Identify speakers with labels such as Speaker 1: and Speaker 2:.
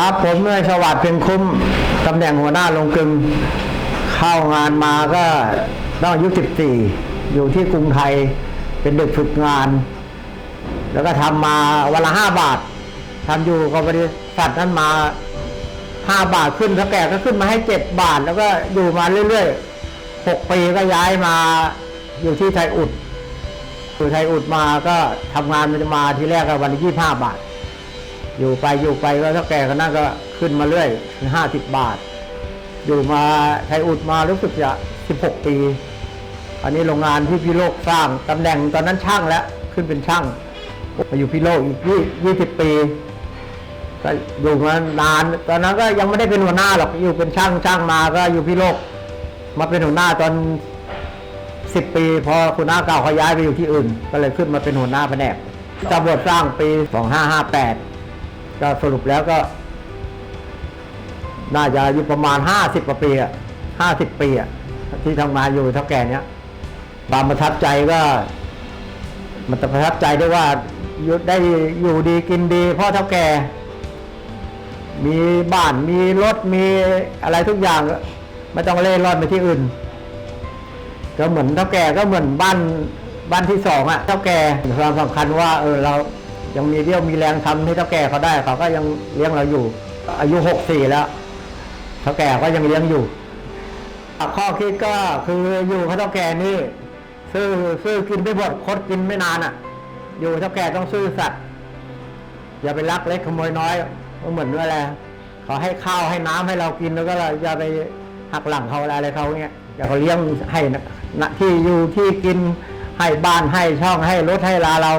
Speaker 1: ครับ ผมเมื่อสวัสดิ์เพียงคุ้มตำแหน่งหัวหน้าลงกลึงเข้างานมาก็ต้องอายุ14 อยู่ที่กรุงไทยเป็นเด็กฝึกงาน แล้วก็ทำมาวันละห้าบาททำอยู่กับบริษัทนั้นมาห้าบาทขึ้นแล้วแก่ก็ขึ้นมาให้เจ็ดบาท แล้วก็อยู่มาเรื่อยๆหกปีก็ย้ายมาอยู่ที่ไทยอุดอยู่ไทยอุดมาก็ทำงานมันจะมาทีแรกก็วันละยี่ห้าบาท อยู่ไปอยู่ไปก็เท่าแก่ก็นั่นก็ขึ้นมาเรื่อยเป็นห้าสิบบาท อยู่มาไทยอุดมารู้สึกจะสิบหกปี อันนี้โรงงานที่พี่โลกสร้างตำแหน่งตอนนั้นช่างแล้วขึ้นเป็นช่างมาอยู่พี่โลกอีกยี่สิบปีก็อยู่มานานตอนนั้นก็ยังไม่ได้เป็นหัวหน้าหรอกอยู่เป็นช่างช่างมาก็อยู่พี่โลก มาเป็นหัวหน้าตอนสิบปี พอคุณน้าเก่าเขาย้ายไปอยู่ที่อื่น ก็เลยขึ้นมาเป็นหัวหน้าแผนกตำรวจสร้างปีสองห้าห้าแปด ก็สรุปแล้วก็ น่าจะอยู่ประมาณห้าสิบกว่าปีอะห้าสิบปีอะที่ทำงานอยู่เท่าแก่เนี้ยความประทับใจก็ มันประทับใจได้ว่าอยู่ได้อยู่ดีกินดีพ่อเท่าแก่ มีบ้านมีรถมีอะไรทุกอย่าง ไม่ต้องเล่ร่อนไปที่อื่น ก็เหมือนเท่าแก่ก็เหมือนบ้านบ้านที่สองอะเท่าแก่ความสำคัญว่า เออเรา ยังมีเรี่ยวมีแรงทำให้เท่าแก่เขาได้ เขาก็ยังเลี้ยงเราอยู่ อายุหกสี่แล้วเท่าแก่ก็ยังเลี้ยงอยู่ข้อคิดก็คืออยู่กับเท่าแก่นี่ซื้อซื้อกินไม่หมดคดกินไม่นานอะอยู่เท่าแก่ต้องซื่อสัตย์อย่าไปลักเล็กขโมยน้อยก็เหมือนว่าอะไรเขาให้ข้าวให้น้ำให้เรากินแล้วก็เราอย่าไปหักหลังเขาอะไรเขาเงี้ยอย่าเขาเลี้ยงให้นะที่อยู่ที่กินให้บ้านให้ช่องให้รถให้ลาเรา